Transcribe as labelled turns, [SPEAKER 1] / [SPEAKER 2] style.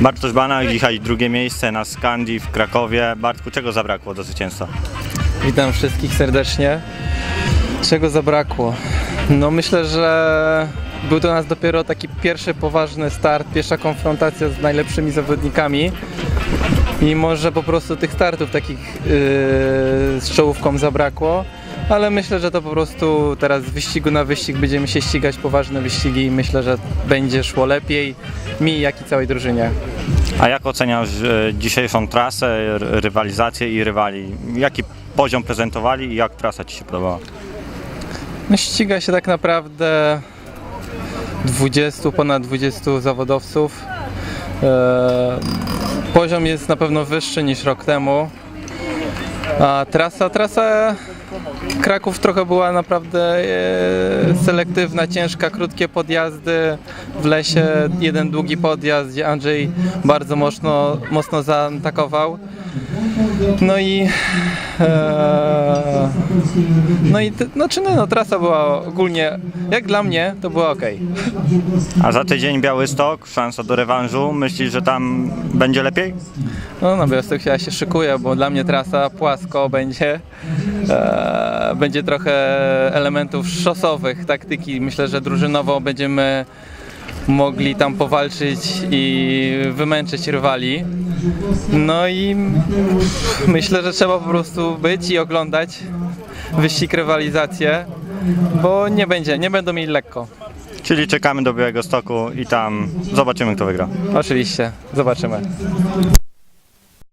[SPEAKER 1] Bartosz Banach, dzisiaj drugie miejsce na Skandii w Krakowie. Bartku, czego zabrakło do zwycięstwa?
[SPEAKER 2] Witam wszystkich serdecznie. Czego zabrakło? No myślę, że był to nas dopiero taki pierwszy poważny start, pierwsza konfrontacja z najlepszymi zawodnikami. I może po prostu tych startów takich yy, z czołówką zabrakło. Ale myślę, że to po prostu teraz z wyścigu na wyścig będziemy się ścigać poważne wyścigi i myślę, że będzie szło lepiej mi, jak i całej drużynie.
[SPEAKER 1] A jak oceniasz e, dzisiejszą trasę, rywalizację i rywali? Jaki poziom prezentowali i jak trasa Ci się podobała?
[SPEAKER 2] No ściga się tak naprawdę 20, ponad 20 zawodowców. E, poziom jest na pewno wyższy niż rok temu. A trasa, trasa Kraków trochę była naprawdę e, selektywna, ciężka, krótkie podjazdy w lesie, jeden długi podjazd, gdzie Andrzej bardzo mocno, mocno zaatakował. No i e, no i znaczy no, no, trasa była ogólnie, jak dla mnie, to była ok.
[SPEAKER 1] A za tydzień Białystok, szansa do rewanżu. Myślisz, że tam będzie lepiej?
[SPEAKER 2] No na Białystok ja się szykuję, bo dla mnie trasa płasko będzie. E, będzie trochę elementów szosowych, taktyki. Myślę, że drużynowo będziemy mogli tam powalczyć i wymęczyć rywali. No i myślę, że trzeba po prostu być i oglądać wyścig rywalizację, bo nie będzie, nie będą mieli lekko.
[SPEAKER 1] Czyli czekamy do Białego Stoku i tam zobaczymy, kto wygra.
[SPEAKER 2] Oczywiście, zobaczymy.